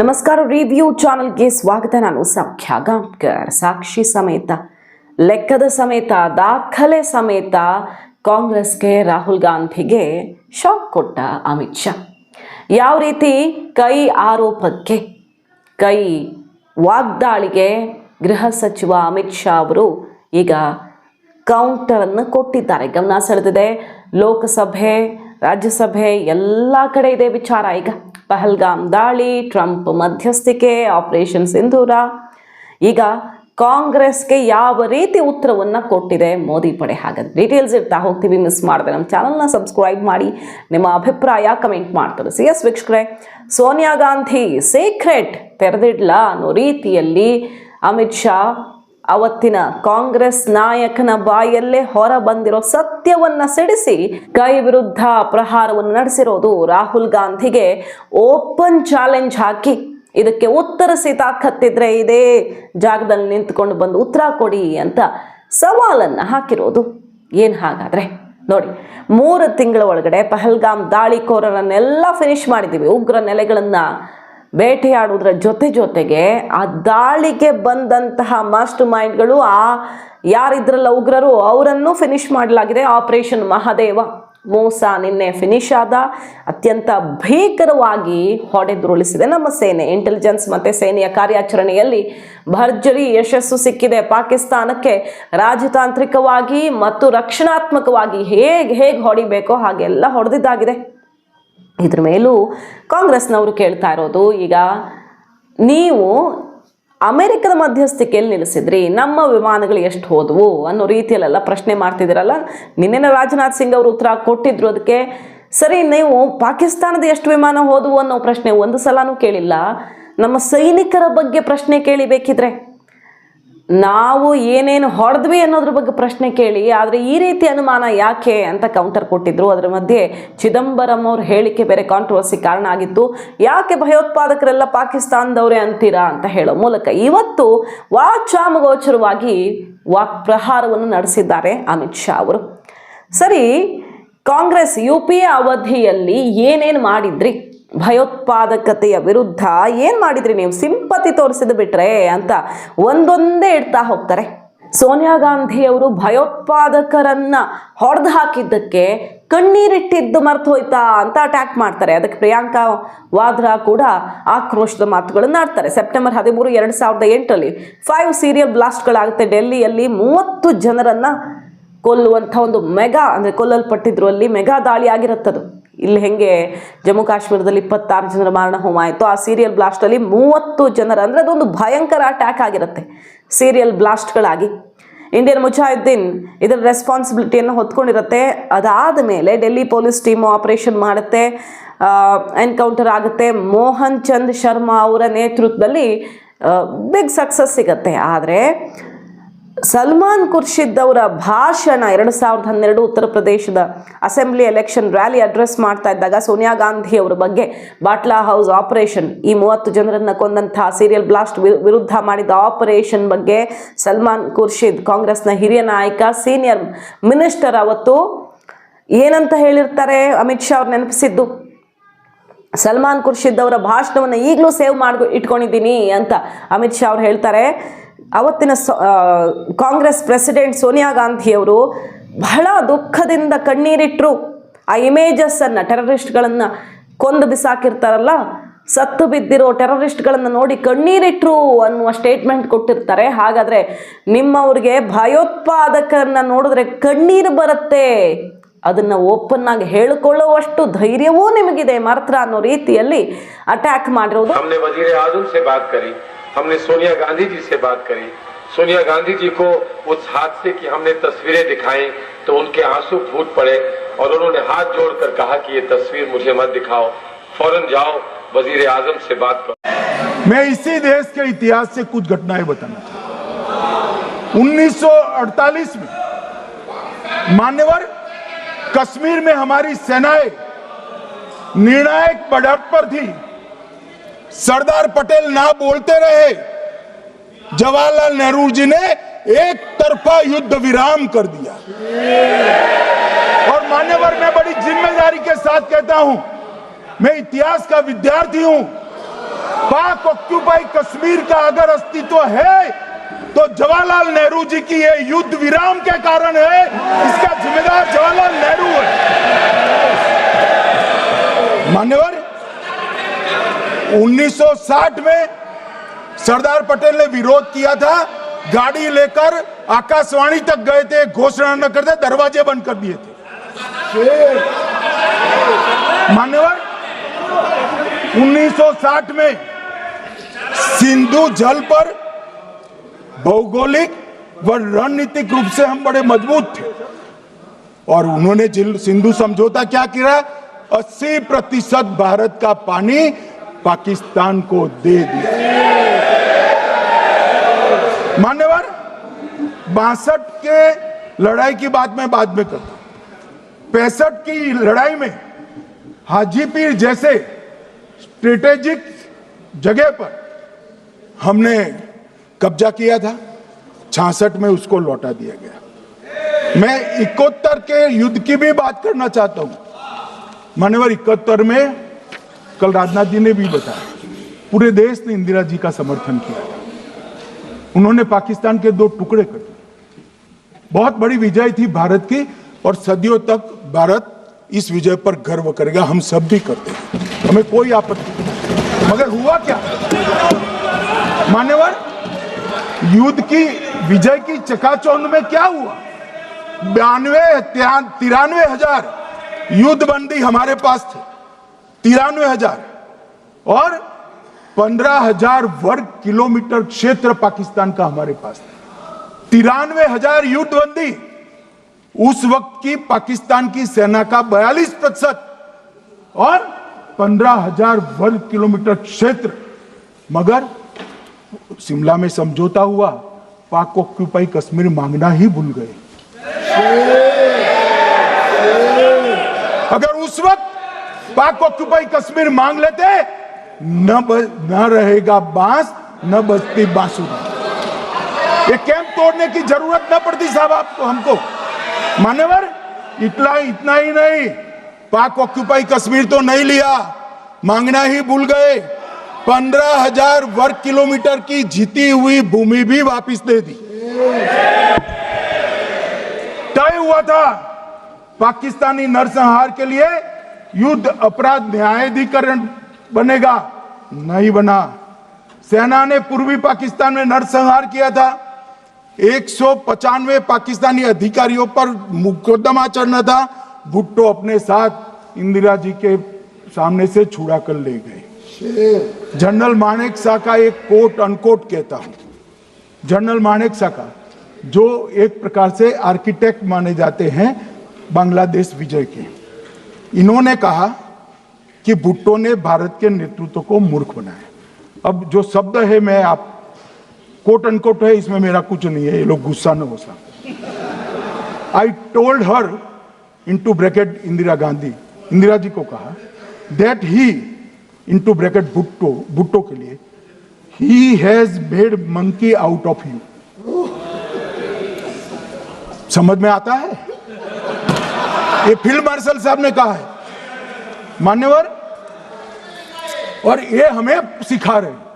ನಮಸ್ಕಾರ ರಿವ್ಯೂ ಚಾನಲ್ಗೆ ಸ್ವಾಗತ. ನಾನು ಸಖ್ಯ ಸಾಕ್ಷಿ ಸಮೇತ, ಲೆಕ್ಕದ ಸಮೇತ, ದಾಖಲೆ ಸಮೇತ ಕಾಂಗ್ರೆಸ್ಗೆ ರಾಹುಲ್ ಗಾಂಧಿಗೆ ಶಾಕ್ ಕೊಟ್ಟ ಅಮಿತ್ ಶಾ. ಯಾವ ರೀತಿ ಕೈ ಆರೋಪಕ್ಕೆ, ಕೈ ವಾಗ್ದಾಳಿಗೆ ಗೃಹ ಸಚಿವ ಅಮಿತ್ ಶಾ ಅವರು ಈಗ ಕೌಂಟರನ್ನು ಕೊಟ್ಟಿದ್ದಾರೆ. ಗಮನ ಸೆಳೆದಿದೆ. ಲೋಕಸಭೆ ರಾಜ್ಯಸಭೆ ಎಲ್ಲ ಕಡೆ ಇದೆ ವಿಚಾರ. ಈಗ ಪಹಲ್ಗಾಮ್ ದಾಳಿ, ಟ್ರಂಪ್ ಮಧ್ಯಸ್ಥಿಕೆ, ಆಪರೇಷನ್ ಸಿಂಧೂರ. ಈಗ ಕಾಂಗ್ರೆಸ್ಗೆ ಯಾವ ರೀತಿ ಉತ್ತರವನ್ನು ಕೊಟ್ಟಿದೆ ಮೋದಿ ಪಡೆ ಹಾಗಾದ್ರೆ. ಡೀಟೇಲ್ಸ್ ಇರ್ತಾ ಹೋಗ್ತೀವಿ ಮಿಸ್ ಮಾಡಿದೆ. ನಮ್ಮ ಚಾನಲ್ನ ಸಬ್ಸ್ಕ್ರೈಬ್ ಮಾಡಿ, ನಿಮ್ಮ ಅಭಿಪ್ರಾಯ ಕಮೆಂಟ್ ಮಾಡ್ತಾರೆ ಸಿ ಎಸ್ ವೀಕ್ಷಕರೇ, ಸೋನಿಯಾ ಗಾಂಧಿ ಸೀಕ್ರೆಟ್ ತೆರೆದಿಡ್ಲ ಅನ್ನೋ ರೀತಿಯಲ್ಲಿ ಅಮಿತ್ ಶಾ ಅವತ್ತಿನ ಕಾಂಗ್ರೆಸ್ ನಾಯಕನ ಬಾಯಲ್ಲೇ ಹೊರ ಬಂದಿರೋ ಸತ್ಯವನ್ನ ಸಿಡಿಸಿ ಕೈ ವಿರುದ್ಧ ಪ್ರಹಾರವನ್ನು ನಡೆಸಿರೋದು ರಾಹುಲ್ ಗಾಂಧಿಗೆ ಓಪನ್ ಚಾಲೆಂಜ್ ಹಾಕಿ ಇದಕ್ಕೆ ಉತ್ತರಿಸಿ ತಾಕತ್ತಿದ್ರೆ ಇದೇ ಜಾಗದಲ್ಲಿ ನಿಂತ್ಕೊಂಡು ಬಂದು ಉತ್ತರ ಕೊಡಿ ಅಂತ ಸವಾಲನ್ನು ಹಾಕಿರೋದು. ಏನು ಹಾಗಾದ್ರೆ? ನೋಡಿ, ಮೂರು ತಿಂಗಳ ಒಳಗಡೆ ಪಹಲ್ಗಾಮ್ ದಾಳಿಕೋರರನ್ನೆಲ್ಲ ಫಿನಿಶ್ ಮಾಡಿದ್ದೀವಿ. ಉಗ್ರ ನೆಲೆಗಳನ್ನು ಬೇಟೆಯಾಡುವುದರ ಜೊತೆ ಜೊತೆಗೆ ಆ ದಾಳಿಗೆ ಬಂದಂತಹ ಮಾಸ್ಟರ್ ಮೈಂಡ್ಗಳು ಆ ಯಾರಿದ್ರಲ್ಲ ಉಗ್ರರು, ಅವರನ್ನು ಫಿನಿಶ್ ಮಾಡಲಾಗಿದೆ ಆಪರೇಷನ್ ಮಹಾದೇವ. ಮೋಸ ನಿನ್ನೆ ಫಿನಿಶ್ ಆದ, ಅತ್ಯಂತ ಭೀಕರವಾಗಿ ಹೊಡೆದುರುಳಿಸಿದೆ ನಮ್ಮ ಸೇನೆ. ಇಂಟೆಲಿಜೆನ್ಸ್ ಮತ್ತು ಸೇನೆಯ ಕಾರ್ಯಾಚರಣೆಯಲ್ಲಿ ಭರ್ಜರಿ ಯಶಸ್ಸು ಸಿಕ್ಕಿದೆ. ಪಾಕಿಸ್ತಾನಕ್ಕೆ ರಾಜತಾಂತ್ರಿಕವಾಗಿ ಮತ್ತು ರಕ್ಷಣಾತ್ಮಕವಾಗಿ ಹೇಗೆ ಹೇಗೆ ಹೊಡಿಬೇಕೋ ಹಾಗೆಲ್ಲ ಹೊಡೆದಿದ್ದಾಗಿದೆ. ಇದ್ರ ಮೇಲೂ ಕಾಂಗ್ರೆಸ್ನವರು ಕೇಳ್ತಾ ಇರೋದು, ಈಗ ನೀವು ಅಮೆರಿಕದ ಮಧ್ಯಸ್ಥಿಕೆಯಲ್ಲಿ ನಿಲ್ಲಿಸಿದ್ರಿ? ನಮ್ಮ ವಿಮಾನಗಳು ಎಷ್ಟು ಹೋದವು? ಅನ್ನೋ ರೀತಿಯಲ್ಲೆಲ್ಲ ಪ್ರಶ್ನೆ ಮಾಡ್ತಿದ್ದೀರಲ್ಲ? ನಿನ್ನೆನ ರಾಜನಾಥ್ ಸಿಂಗ್ ಅವರು ಉತ್ತರ ಕೊಟ್ಟಿದ್ರು, ಅದಕ್ಕೆ ಸರಿ, ನೀವು ಪಾಕಿಸ್ತಾನದ ಎಷ್ಟು ವಿಮಾನ ಹೋದವು ಅನ್ನೋ ಪ್ರಶ್ನೆ ಒಂದು ಸಲನೂ ಕೇಳಿಲ್ಲ. ನಮ್ಮ ಸೈನಿಕರ ಬಗ್ಗೆ ಪ್ರಶ್ನೆ ಕೇಳಿಬೇಕಿದ್ರೆ. ನಾವು ಏನೇನು ಹೊಡೆದ್ವಿ ಅನ್ನೋದ್ರ ಬಗ್ಗೆ ಪ್ರಶ್ನೆ ಕೇಳಿ, ಆದರೆ ಈ ರೀತಿ ಅನುಮಾನ ಯಾಕೆ ಅಂತ ಕೌಂಟರ್ ಕೊಟ್ಟಿದ್ರು. ಅದರ ಮಧ್ಯೆ ಚಿದಂಬರಂ ಅವ್ರ ಹೇಳಿಕೆ ಬೇರೆ ಕಾಂಟ್ರವರ್ಸಿ ಕಾರಣ ಆಗಿತ್ತು. ಯಾಕೆ ಭಯೋತ್ಪಾದಕರೆಲ್ಲ ಪಾಕಿಸ್ತಾನದವರೇ ಅಂತೀರಾ ಅಂತ ಹೇಳೋ ಮೂಲಕ ಇವತ್ತು ವಾಚಾಮಗೋಚರವಾಗಿ ವಾಕ್ ಪ್ರಹಾರವನ್ನು ನಡೆಸಿದ್ದಾರೆ ಅಮಿತ್ ಶಾ ಅವರು. ಸರಿ, ಕಾಂಗ್ರೆಸ್, ಯು ಪಿ ಅವಧಿಯಲ್ಲಿ ಏನೇನು ಮಾಡಿದ್ರಿ? ಭಯೋತ್ಪಾದಕತೆಯ ವಿರುದ್ಧ ಏನು ಮಾಡಿದ್ರಿ ನೀವು? ಸಿಂಪತಿ ತೋರಿಸಿದ ಬಿಟ್ರೆ ಅಂತ ಒಂದೊಂದೇ ಇಡ್ತಾ ಹೋಗ್ತಾರೆ. ಸೋನಿಯಾ ಗಾಂಧಿಯವರು ಭಯೋತ್ಪಾದಕರನ್ನ ಹೊಡೆದು ಹಾಕಿದ್ದಕ್ಕೆ ಕಣ್ಣೀರಿಟ್ಟಿದ್ದು ಮರ್ತು ಹೋಯ್ತಾ ಅಂತ ಅಟ್ಯಾಕ್ ಮಾಡ್ತಾರೆ. ಅದಕ್ಕೆ ಪ್ರಿಯಾಂಕಾ ವಾದ್ರಾ ಕೂಡ ಆಕ್ರೋಶದ ಮಾತುಗಳನ್ನು ಆಡ್ತಾರೆ. ಸೆಪ್ಟೆಂಬರ್ ಹದಿಮೂರು ಎರಡು ಸಾವಿರದ ಎಂಟರಲ್ಲಿ ಫೈವ್ ಸೀರಿಯಲ್ ಬ್ಲಾಸ್ಟ್ಗಳಾಗುತ್ತೆ ಡೆಲ್ಲಿಯಲ್ಲಿ ಮೂವತ್ತು ಜನರನ್ನ ಕೊಲ್ಲುವಂಥ ಒಂದು ಮೆಗಾ, ಅಂದರೆ ಕೊಲ್ಲಲ್ಪಟ್ಟಿದ್ರು ಅಲ್ಲಿ ಮೆಗಾ ದಾಳಿ ಆಗಿರುತ್ತದು. ಇಲ್ಲಿ ಹೆಂಗೆ ಜಮ್ಮು ಕಾಶ್ಮೀರದಲ್ಲಿ ಇಪ್ಪತ್ತಾರು ಜನರ ಮಾರಣ ಹೋಮ ಆಯಿತು. ಆ ಸೀರಿಯಲ್ ಬ್ಲಾಸ್ಟಲ್ಲಿ ಮೂವತ್ತು ಜನರ ಅಂದರೆ ಅದೊಂದು ಭಯಂಕರ ಅಟ್ಯಾಕ್ ಆಗಿರುತ್ತೆ. ಸೀರಿಯಲ್ ಬ್ಲಾಸ್ಟ್ಗಳಾಗಿ ಇಂಡಿಯನ್ ಮುಜಾಹಿದ್ದೀನ್ ಇದರ ರೆಸ್ಪಾನ್ಸಿಬಿಲಿಟಿಯನ್ನು ಹೊತ್ಕೊಂಡಿರುತ್ತೆ. ಅದಾದ ಮೇಲೆ ಡೆಲ್ಲಿ ಪೊಲೀಸ್ ಟೀಮು ಆಪರೇಷನ್ ಮಾಡುತ್ತೆ. ಎನ್ಕೌಂಟರ್ ಆಗುತ್ತೆ. ಮೋಹನ್ ಚಂದ್ ಶರ್ಮಾ ಅವರ ನೇತೃತ್ವದಲ್ಲಿ ಬಿಗ್ ಸಕ್ಸಸ್ ಸಿಗತ್ತೆ. ಆದರೆ ಸಲ್ಮಾನ್ ಖುರ್ಷಿದ್ ಅವರ ಭಾಷಣ ಎರಡು ಸಾವಿರದ ಹನ್ನೆರಡು ಉತ್ತರ ಪ್ರದೇಶದ ಅಸೆಂಬ್ಲಿ ಎಲೆಕ್ಷನ್ ರ್ಯಾಲಿ ಅಡ್ರೆಸ್ ಮಾಡ್ತಾ ಇದ್ದಾಗ ಸೋನಿಯಾ ಗಾಂಧಿ ಅವರ ಬಗ್ಗೆ ಬಾಟ್ಲಾ ಹೌಸ್ ಆಪರೇಷನ್, ಈ ಮೂವತ್ತು ಜನರನ್ನ ಕೊಂದಂತಹ ಸೀರಿಯಲ್ ಬ್ಲಾಸ್ಟ್ ವಿರುದ್ಧ ಮಾಡಿದ ಆಪರೇಷನ್ ಬಗ್ಗೆ ಸಲ್ಮಾನ್ ಖುರ್ಷಿದ್ ಕಾಂಗ್ರೆಸ್ನ ಹಿರಿಯ ನಾಯಕ ಸೀನಿಯರ್ ಮಿನಿಸ್ಟರ್ ಅವತ್ತು ಏನಂತ ಹೇಳಿರ್ತಾರೆ? ಅಮಿತ್ ಶಾ ಅವ್ರು ನೆನಪಿಸಿದ್ದು, ಸಲ್ಮಾನ್ ಖುರ್ಷಿದ್ ಅವರ ಭಾಷಣವನ್ನು ಈಗಲೂ ಸೇವ್ ಮಾಡಿ ಇಟ್ಕೊಂಡಿದ್ದೀನಿ ಅಂತ ಅಮಿತ್ ಶಾ ಅವ್ರು ಹೇಳ್ತಾರೆ. ಅವತ್ತಿನ ಕಾಂಗ್ರೆಸ್ ಪ್ರೆಸಿಡೆಂಟ್ ಸೋನಿಯಾ ಗಾಂಧಿಯವರು ಬಹಳ ದುಃಖದಿಂದ ಕಣ್ಣೀರಿಟ್ಟರು ಆ ಇಮೇಜಸ್ಸನ್ನು ಟೆರರಿಸ್ಟ್ಗಳನ್ನು ಕೊಂದು ಬಿಸಾಕಿರ್ತಾರಲ್ಲ, ಸತ್ತು ಬಿದ್ದಿರೋ ಟೆರರಿಸ್ಟ್ಗಳನ್ನು ನೋಡಿ ಕಣ್ಣೀರಿಟ್ರು ಅನ್ನುವ ಸ್ಟೇಟ್ಮೆಂಟ್ ಕೊಟ್ಟಿರ್ತಾರೆ. ಹಾಗಾದರೆ ನಿಮ್ಮವ್ರಿಗೆ ಭಯೋತ್ಪಾದಕರನ್ನ ನೋಡಿದ್ರೆ ಕಣ್ಣೀರು ಬರುತ್ತೆ. ಅದನ್ನು ಓಪನ್ ಆಗಿ ಹೇಳಿಕೊಳ್ಳುವಷ್ಟು ಧೈರ್ಯವೂ ನಿಮಗಿದೆ ಮಾತ್ರ ಅನ್ನೋ ರೀತಿಯಲ್ಲಿ ಅಟ್ಯಾಕ್ ಮಾಡಿರೋದು हमने वजीर आजम से बात करी हमने सोनिया गांधी जी से बात करी सोनिया गांधी जी को उस हादसे की हमने तस्वीरें दिखाई तो उनके आंसू फूट पड़े और उन्होंने हाथ जोड़कर कहा कि ये तस्वीर मुझे मत दिखाओ फौरन जाओ वजीर आजम से बात करो मैं इसी देश के इतिहास से कुछ घटनाएं बताना चाहता हूं 1948 में मान्यवर कश्मीर में हमारी सेनाएँ निर्णायक बढ़त पर थी। सरदार पटेल ना बोलते रहे। जवाहरलाल नेहरू जी ने एक तरफा युद्ध विराम कर दिया। और मान्यवर मैं बड़ी ज़िम्मेदारी के साथ कहता हूँ, मैं इतिहास का विद्यार्थी हूँ। पाक ऑक्यूपाई कश्मीर का अगर अस्तित्व है तो जवाहरलाल नेहरू जी की ये युद्ध विराम के कारण है, इसका जिम्मेदार मान्यवर 1960 में सरदार पटेल ने विरोध किया था, गाड़ी लेकर आकाशवाणी तक गए थे, घोषणा न करते, दरवाजे बंद कर दिए थे। मान्यवर 1960 में सिंधु जल पर भौगोलिक व रणनीतिक रूप से हम बड़े मज़बूत थे। और उन्होंने सिंधु समझौता क्या किया? 80 प्रतिशत भारत का पानी पाकिस्तान को दे दिया। मान्यवर, बासठ के लड़ाई की बात मैं बाद में करता हूँ। पैंसठ की लड़ाई में हाजीपीर जैसे स्ट्रेटेजिक जगह पर हमने कब्जा किया था। छियासठ में उसको लौटा दिया गया। मैं इकोत्तर के युद्ध की भी बात करना चाहता हूँ। मान्यवर इकहत्तर में कल राजनाथ जी ने भी बताया, पूरे देश ने इंदिरा जी का समर्थन किया। उन्होंने पाकिस्तान के दो टुकड़े कर दिए। बहुत बड़ी विजय थी भारत की और सदियों तक भारत इस विजय पर गर्व करेगा, हम सब भी करते हैं। हमें कोई आपत्ति मगर हुआ क्या? मान्यवर युद्ध की, विजय की चकाचौंध में क्या हुआ? बयानवे तिरानवे हज़ार युद्ध बंदी हमारे पास थे। तिरानवे हज़ार और पंद्रह हज़ार वर्ग किलोमीटर क्षेत्र पाकिस्तान का हमारे पास था। तिरानवे हज़ार युद्ध बंदी उस वक्त की पाकिस्तान की सेना का बयालीस प्रतिशत और पंद्रह हज़ार वर्ग किलोमीटर क्षेत्र। मगर शिमला में समझौता हुआ, पाक ऑक्यूपाई कश्मीर मांगना ही भूल गए। अगर उस वक्त पाक ऑक्यूपाई कश्मीर मांग लेते, न न रहेगा बाँस, न बजती बांसुरी। ये कैंप तोड़ने की ज़रूरत न पड़ती साहब आपको, हमको। मान्यवर, इतना इतना ही नहीं। पाक ऑक्यूपाई कश्मीर तो नहीं लिया। मांगना ही भूल गए। पंद्रह हज़ार वर्ग किलोमीटर की जीती हुई भूमि भी वापस दे दी। तय हुआ था पाकिस्तानी नरसंहार के लिए युद्ध अपराध न्यायाधिकरण बनेगा नहीं बना। सेना ने पूर्वी पाकिस्तान में नरसंहार किया था। एक सौ पचानवे पाकिस्तानी अधिकारियों पर मुकदमा चढ़ना था। भुट्टो अपने साथ इंदिरा जी के सामने से छुड़ा कर ले गए। जनरल मानेक शाह का एक कोट अनकोट कहता हूँ। जनरल मानेक शाह का जो एक प्रकार से आर्किटेक्ट माने जाते हैं बांग्लादेश विजय के इन्होंने कहा कि भुट्टो ने भारत के नेतृत्व को मूर्ख बनाया। अब जो शब्द है, मैं आप कोट अनकोट है, इसमें मेरा कुछ नहीं है, ये लोग गुस्सा न हो सकते I told her in to bracket Indira Gandhi, Indira ji को कहा that he in to bracket Bhutto Bhutto के लिए he has made monkey out of you समझ में आता है? ये फ़ील्ड मार्शल साहब ने कहा है। मान्यवर? और ये हमें सिखा रहे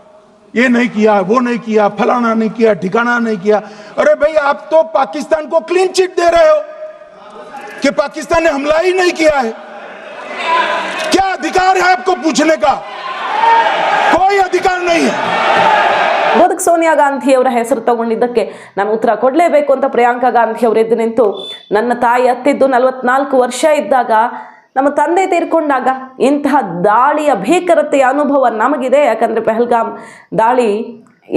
ये नहीं किया, वो नहीं किया, फलाना नहीं किया, ठिकाना नहीं किया। अरे भाई, आप तो पाकिस्तान को क्लीन चिट दे रहे हो कि पाकिस्तान ने हमला ही नहीं किया है। क्या अधिकार है आपको पूछने का? कोई अधिकार नहीं है। ಅದಕ್ಕೆ ಸೋನಿಯಾ ಗಾಂಧಿ ಅವರ ಹೆಸರು ತಗೊಂಡಿದ್ದಕ್ಕೆ ನಾನು ಉತ್ತರ ಕೊಡಲೇಬೇಕು ಅಂತ ಪ್ರಿಯಾಂಕಾ ಗಾಂಧಿ ಅವರು ಎದ್ದು ನಿಂತು. ನನ್ನ ತಾಯಿ ಅತ್ತಿದ್ದು ನಲವತ್ನಾಲ್ಕು ವರ್ಷ ಇದ್ದಾಗ ನಮ್ಮ ತಂದೆ ತೀರ್ಕೊಂಡಾಗ ಇಂತಹ ದಾಳಿಯ ಭೀಕರತೆಯ ಅನುಭವ ನಮಗಿದೆ. ಯಾಕಂದರೆ ಪೆಹಲ್ಗಾಮ್ ದಾಳಿ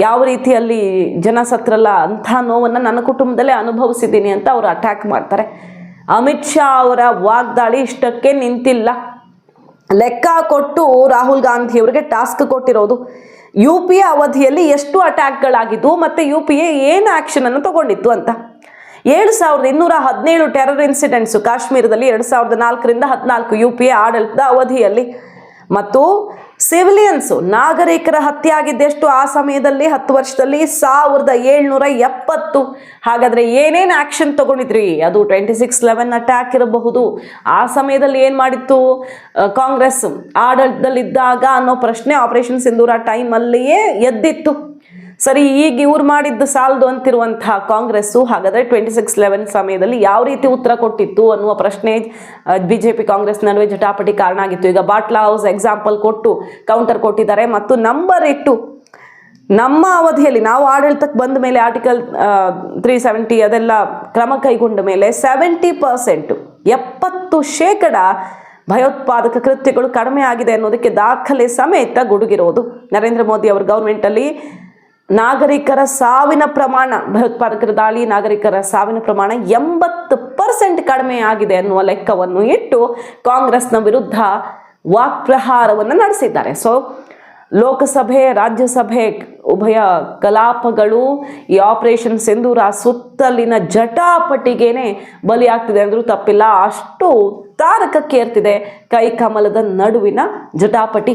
ಯಾವ ರೀತಿಯಲ್ಲಿ ಜನ ಸತ್ರಲ್ಲ, ಅಂಥ ನೋವನ್ನು ನನ್ನ ಕುಟುಂಬದಲ್ಲೇ ಅನುಭವಿಸಿದ್ದೀನಿ ಅಂತ ಅವರು ಅಟ್ಯಾಕ್ ಮಾಡ್ತಾರೆ. ಅಮಿತ್ ಶಾ ಅವರ ವಾಗ್ದಾಳಿ ಇಷ್ಟಕ್ಕೆ ನಿಂತಿಲ್ಲ. ಲೆಕ್ಕ ಕೊಟ್ಟು ರಾಹುಲ್ ಗಾಂಧಿ ಅವರಿಗೆ ಟಾಸ್ಕ್ ಕೊಟ್ಟಿರೋದು. ಯು ಪಿ ಎ ಅವಧಿಯಲ್ಲಿ ಎಷ್ಟು ಅಟ್ಯಾಕ್ಗಳಾಗಿದ್ವು ಮತ್ತು ಯು ಪಿ ಎ ಏನು ಆ್ಯಕ್ಷನನ್ನು ತಗೊಂಡಿತ್ತು ಅಂತ. ಏಳು ಸಾವಿರದ ಇನ್ನೂರ ಹದಿನೇಳು ಟೆರರ್ ಇನ್ಸಿಡೆಂಟ್ಸು ಕಾಶ್ಮೀರದಲ್ಲಿ ಎರಡು ಸಾವಿರದ ನಾಲ್ಕರಿಂದ ಹದಿನಾಲ್ಕು ಯು ಪಿ ಎ ಆಡಳಿತದ ಅವಧಿಯಲ್ಲಿ. ಮತ್ತು ಸಿವಿಲಿಯನ್ಸು ನಾಗರಿಕರ ಹತ್ಯೆ ಆಗಿದ್ದೆಷ್ಟು ಆ ಸಮಯದಲ್ಲಿ ಹತ್ತು ವರ್ಷದಲ್ಲಿ ಸಾವಿರದ ಏಳ್ನೂರ ಎಪ್ಪತ್ತು. ಹಾಗಾದರೆ ಏನೇನು ಆಕ್ಷನ್ ತಗೊಂಡಿದ್ರಿ? ಅದು ಟ್ವೆಂಟಿ ಸಿಕ್ಸ್ ಲೆವೆನ್ ಅಟ್ಯಾಕ್ ಇರಬಹುದು. ಆ ಸಮಯದಲ್ಲಿ ಏನು ಮಾಡಿತ್ತು? ಕಾಂಗ್ರೆಸ್ ಆಡಳಿತದಲ್ಲಿದ್ದಾಗ ಅನ್ನೋ ಪ್ರಶ್ನೆ ಆಪರೇಷನ್ ಸಿಂಧೂರ ಟೈಮಲ್ಲಿಯೇ ಎದ್ದಿತ್ತು. ಸರಿ, ಈಗ ಇವ್ರು ಮಾಡಿದ್ದು ಸಾಲದು ಅಂತಿರುವಂತಹ ಕಾಂಗ್ರೆಸ್ಸು, ಹಾಗಾದ್ರೆ ಟ್ವೆಂಟಿ ಸಿಕ್ಸ್ ಲೆವೆನ್ ಸಮಯದಲ್ಲಿ ಯಾವ ರೀತಿ ಉತ್ತರ ಕೊಟ್ಟಿತ್ತು ಅನ್ನುವ ಪ್ರಶ್ನೆ ಬಿ ಜೆ ಪಿ ಕಾಂಗ್ರೆಸ್ ನಡುವೆ ಜಟಾಪಟಿ ಕಾರಣ ಆಗಿತ್ತು. ಈಗ ಬಾಟ್ಲಾ ಹೌಸ್ ಎಕ್ಸಾಂಪಲ್ ಕೊಟ್ಟು ಕೌಂಟರ್ ಕೊಟ್ಟಿದ್ದಾರೆ ಮತ್ತು ನಂಬರ್ ಇಟ್ಟು, ನಮ್ಮ ಅವಧಿಯಲ್ಲಿ, ನಾವು ಆಡಳಿತಕ್ಕೆ ಬಂದ ಮೇಲೆ ಆರ್ಟಿಕಲ್ ತ್ರೀ ಸೆವೆಂಟಿ ಅದೆಲ್ಲ ಕ್ರಮ ಕೈಗೊಂಡ ಮೇಲೆ ಸೆವೆಂಟಿ ಪರ್ಸೆಂಟು ಎಪ್ಪತ್ತು ಶೇಕಡ ಭಯೋತ್ಪಾದಕ ಕೃತ್ಯಗಳು ಕಡಿಮೆ ಆಗಿದೆ ಅನ್ನೋದಕ್ಕೆ ದಾಖಲೆ ಸಮೇತ ಗುಡುಗಿರೋದು. ನರೇಂದ್ರ ಮೋದಿ ಅವರ ಗೌರ್ಮೆಂಟಲ್ಲಿ ನಾಗರಿಕರ ಸಾವಿನ ಪ್ರಮಾಣ ಭಯೋತ್ಪಾದಕರ ದಾಳಿ ನಾಗರಿಕರ ಸಾವಿನ ಪ್ರಮಾಣ ಎಂಬತ್ತು ಪರ್ಸೆಂಟ್ ಕಡಿಮೆ ಆಗಿದೆ ಅನ್ನುವ ಲೆಕ್ಕವನ್ನು ಇಟ್ಟು ಕಾಂಗ್ರೆಸ್ನ ವಿರುದ್ಧ ವಾಕ್ಪ್ರಹಾರವನ್ನು ನಡೆಸಿದ್ದಾರೆ. ಸೊ ಲೋಕಸಭೆ, ರಾಜ್ಯಸಭೆ ಉಭಯ ಕಲಾಪಗಳು, ಈ ಆಪರೇಷನ್ ಸಿಂಧೂರ ಸುತ್ತಲಿನ ಜಟಾಪಟಿಗೇನೆ ಬಲಿಯಾಗ್ತಿದೆ ಅಂದರೂ ತಪ್ಪಿಲ್ಲ. ಅಷ್ಟು ತಾರಕಕ್ಕೇರ್ತಿದೆ ಕೈಕಮಲದ ನಡುವಿನ ಜಟಾಪಟಿ.